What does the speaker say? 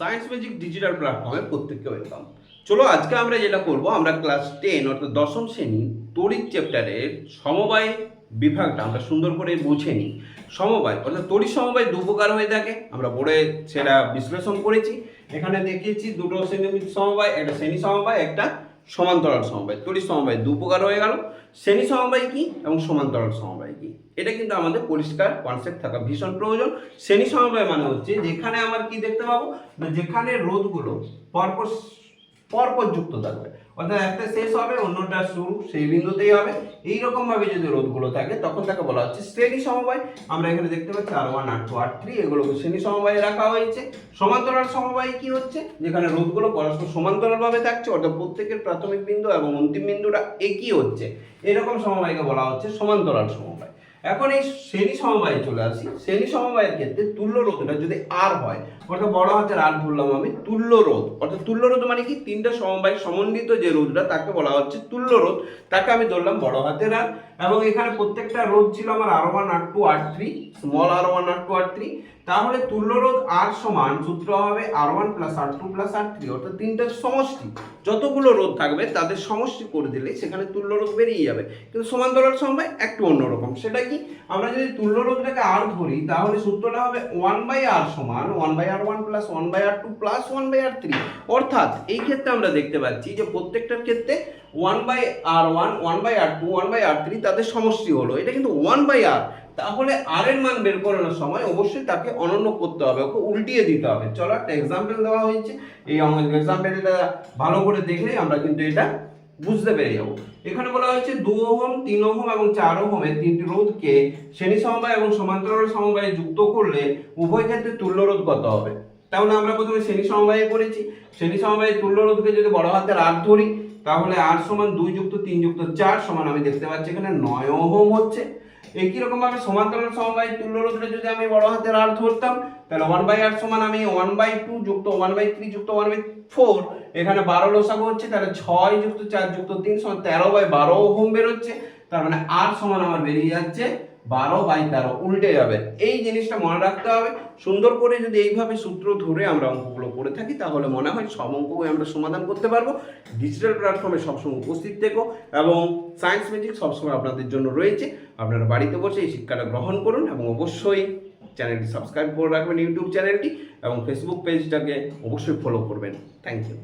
Science magic digital প্ল্যাটফর্মে প্রত্যেককে welcome চলো, আজকে আমরা যেটা করব, আমরা ক্লাস টেন অর্থাৎ দশম শ্রেণি তড়িৎ চ্যাপ্টারের সমবায় বিভাগটা আমরা সুন্দর করে বুঝে নিই। সমবায়, অর্থাৎ তড়িৎ সমবায় দু প্রকার হয়ে থাকে। আমরা বোর্ডে সেটা বিশ্লেষণ করেছি। এখানে দেখিয়েছি দুটো শ্রেণি সমবায়, একটা শ্রেণি সমবায়, একটা সমান্তরাল সমবায়। তড়িৎ সমবায় দু প্রকার হয়ে গেল, শ্রেণি সমবায় কি এবং সমান্তরাল সমবায় কি। এটা কিন্তু আমাদের পরিষ্কার কনসেপ্ট থাকা ভীষণ প্রয়োজন। শ্রেণি সমবায় মানে হচ্ছে যেখানে আমার কি দেখতে পাবো? যেখানে রোধগুলো পরপর পরপর যুক্ত থাকবে। অর্থাৎ একটা শেষ হবে, অন্যটা শুরু, সেই বিন্দুতেই হবে। এইরকম ভাবে যদি রোধগুলো থাকে, তখন তাকে বলা হচ্ছে শ্রেণি সমবায়। আমরা এখানে দেখতে পাচ্ছি R one R two R three এগুলোকে শ্রেণি সমবায়ে রাখা হয়েছে। সমান্তরাল সমবায় কি হচ্ছে? যেখানে রোধগুলো পরস্পর সমান্তরালভাবে থাকছে, অর্থাৎ প্রত্যেকের প্রাথমিক বিন্দু এবং অন্তিম বিন্দুটা একই হচ্ছে। এরকম সমবায়কে বলা হচ্ছে সমান্তরাল সমবায়। এখন এই শ্রেণি সমবায়ে চলে আসি। শ্রেণি সমবায়ের ক্ষেত্রে তুল্য রোধটা যদি আর হয়, অর্থাৎ বড় হাতের আর ধরলাম আমি, তুল্য রোধ। অর্থাৎ তুল্য রোধ মানে কি? তিনটা সমবায় সমন্বিত যে রোধটা, তাকে বলা হচ্ছে তুল্য রোধ। তাকে আমি ধরলাম বড় হাতের আর এবং এখানে প্রত্যেকটা রোধ ছিল আমার R one R two R three small R one R two R three তাহলে তুল্য রোধ আর সমান সূত্র হবে R one plus R two plus R three অর্থাৎ তিনটার সমষ্টি। যতগুলো রোধ থাকবে, তাদের সমষ্টি করে দিলে সেখানে তুল্য রোধ বেরিয়ে যাবে। কিন্তু সমান্তরাল সমবায় একটু অন্যরকম। সেটা কি? আমরা যদি তুল্য রোধটাকে আর ধরি, তাহলে সূত্রটা হবে ওয়ান বাই আর সমান one by R one plus one by R two plus one by R three অর্থাৎ এই ক্ষেত্রে আমরা দেখতে পাচ্ছি যে প্রত্যেকটার ক্ষেত্রে one by R one one by R two one by R three তাদের সমষ্টি হলো। এটা কিন্তু ওয়ান বাই আর তাহলে আর এর মান বের করানোর সময় অবশ্যই তাকে অনন্য করতে হবে, ওকে উল্টিয়ে দিতে হবে। চলো একটা এক্সাম্পল দেওয়া হয়েছে। এই এক্সাম্পলটা ভালো করে দেখলেই আমরা কিন্তু এটা বুঝতে পেরে যাব। এখানে বলা হয়েছে দু ওহম, তিন ওহম এবং চার ওহমের তিনটি রোধকে শ্রেণি সমবায় এবং সমান্তরাল সমবায়ে যুক্ত করলে উভয় ক্ষেত্রে তুল্য রোধ কত হবে? তাহলে আমরা প্রথমে শ্রেণি সমবায়ে করেছি। শ্রেণি সমবায়ে তুল্য রোধকে যদি বড় হাতের আর ধরি, তাহলে আর সমান দুই যুক্ত তিন যুক্ত চার সমান আমি দেখতে পাচ্ছি এখানে নয় ওহম হচ্ছে। একই রকম ভাবে সমান্তরাল সমবায় তুল্য রোধটা যদি আমি বড় হাতের আর ধরতাম, তাহলে ওয়ান বাই আর সমান আমি ওয়ান বাই টু যুক্ত ওয়ান বাই থ্রি যুক্ত ওয়ান বাই ফোর এখানে বারো লসাগু হচ্ছে, তাহলে ছয় যুক্ত চার যুক্ত তিন সমান তেরো বাই বারো ওহম বেরোচ্ছে, তার মানে আর সমান আমার বেরিয়ে যাচ্ছে বারো বাই তেরো উল্টে যাবে। এই জিনিসটা মনে রাখতে হবে। সুন্দর করে যদি এইভাবে সূত্র ধরে আমরা অঙ্কগুলো করে থাকি, তাহলে মনে হয় সব অঙ্কই আমরা সমাধান করতে পারব। ডিজিটাল প্ল্যাটফর্মে সবসময় উপস্থিত থেকো এবং সায়েন্স ম্যাজিক সবসময় আপনাদের জন্য রয়েছে। আপনারা বাড়িতে বসে এই শিক্ষাটা গ্রহণ করুন এবং অবশ্যই চ্যানেলটি সাবস্ক্রাইব করে রাখবেন ইউটিউব চ্যানেলটি এবং ফেসবুক পেজটাকে অবশ্যই ফলো করবেন। Thank you